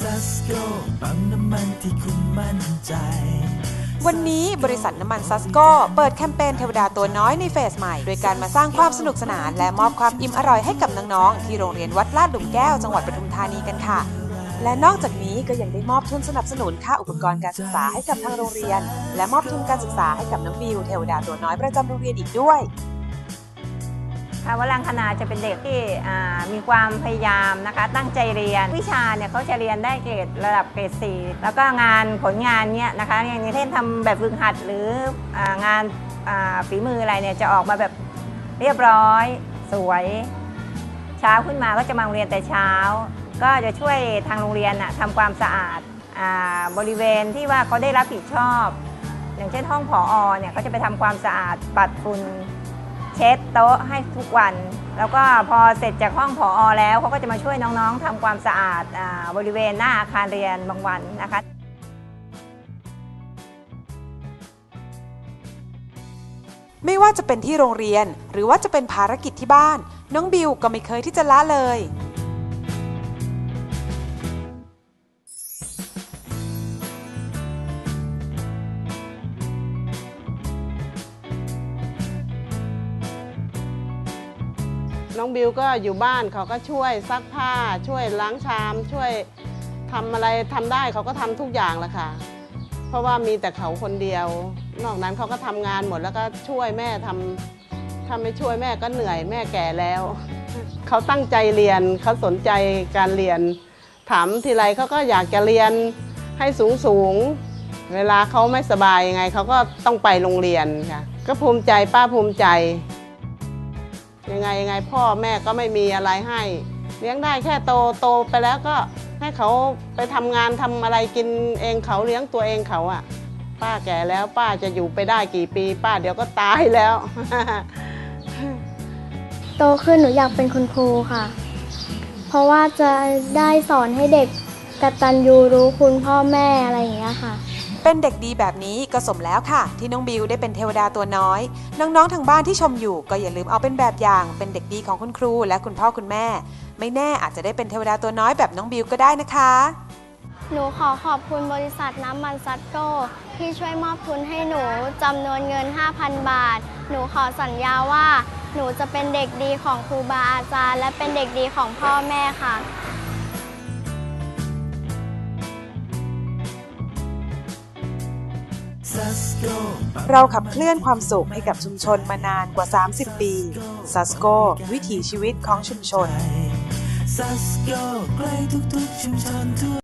ซัสโกปั๊มน้ำมันที่คุณมั่นใจ วันนี้บริษัทน้ำมันซัสโกเปิดแคมเปญเทวดาตัวน้อยในเฟสใหม่ โดยการมาสร้างความสนุกสนาน และมอบความอิ่มอร่อยให้กับน้องๆ ที่โรงเรียนวัดลาดหลุมแก้วจังหวัดปทุมธานีกันค่ะ และนอกจากนี้ก็ยังได้มอบทุนสนับสนุนค่าอุปกรณ์การศึกษาให้กับทางโรงเรียน และมอบทุนการศึกษาให้กับน้องบิวเทวดาตัวน้อยประจำโรงเรียนอีกด้วย ค่ะวรังคณาจะเป็นเด็กที่มีความพยายามนะคะ ตั้งใจเรียน วิชาเนี่ยเขาจะเรียนได้เกรดระดับเกรดสี่แล้วก็งานผลงานเนี่ยนะคะอย่างเช่นทำแบบฝึกหัดหรืองานฝีมืออะไรเนี่ยจะออกมาแบบเรียบร้อย สวย เช้าขึ้นมาก็จะมาโรงเรียนแต่เช้า ก็จะช่วยทางโรงเรียนทำความสะอาดบริเวณที่ว่าเขาได้รับผิดชอบ อย่างเช่นห้องผออเนี่ยก็จะไปทำความสะอาดปัดฝุ่น เช็ดโต๊ะให้ทุกวัน แล้วก็พอเสร็จจากห้องผออแล้วเขาก็จะมาช่วยน้องๆทำความสะอาดอาบริเวณหน้าอาคารเรียนบางวันนะคะไม่ว่าจะเป็นที่โรงเรียน หรือว่าจะเป็นภารกิจที่บ้าน น้องบิวก็ไม่เคยที่จะละเลย น้องบิวก็อยู่บ้านเขาก็ช่วยซักผ้า ช่วยล้างชาม ช่วยทำอะไรทำได้เขาก็ทำทุกอย่างแหละค่ะ เพราะว่ามีแต่เขาคนเดียว นอกนั้นเขาก็ทำงานหมดแล้วก็ช่วยแม่ทำถ้าไม่ช่วยแม่ก็เหนื่อยแม่แก่แล้ว เขาตั้งใจเรียนเขาสนใจการเรียน ถามทีไรเขาก็อยากจะเรียนให้สูงสูงๆเวลาเขาไม่สบายยังไงเขาก็ต้องไปโรงเรียนค่ะ ก็ภูมิใจป้าภูมิใจ ยังไงยังไงพ่อแม่ก็ไม่มีอะไรให้ เลี้ยงได้แค่โตโตไปแล้วก็ให้เขาไปทำงานทำอะไรกินเองเขาเลี้ยงตัวเองเขาอะป้าแก่แล้วป้าจะอยู่ไปได้กี่ปี ป้าเดี๋ยวก็ตายแล้ว โตขึ้นหนูอยากเป็นคุณครูค่ะ เพราะว่าจะได้สอนให้เด็กกตัญญูรู้คุณพ่อแม่อะไรอย่างเงี้ยค่ะ เป็นเด็กดีแบบนี้ก็สมแล้วค่ะ ที่น้องบิวได้เป็นเทวดาตัวน้อย น้องๆทางบ้านที่ชมอยู่ก็อย่าลืมเอาเป็นแบบอย่าง เป็นเด็กดีของคุณครูและคุณพ่อคุณแม่ ไม่แน่อาจจะได้เป็นเทวดาตัวน้อยแบบน้องบิวก็ได้นะคะ หนูขอขอบคุณบริษัทน้ำมันซัตโก ที่ช่วยมอบทุนให้หนูจำนวนเงิน 5,000 บาท หนูขอสัญญาว่า หนูจะเป็นเด็กดีของครูบาอาจารย์ และเป็นเด็กดีของพ่อแม่ค่ะ เราขับเคลื่อนความสุขให้กับชุมชนมานานกว่า 30 ปีซัสโกวิถีชีวิตของชุมชน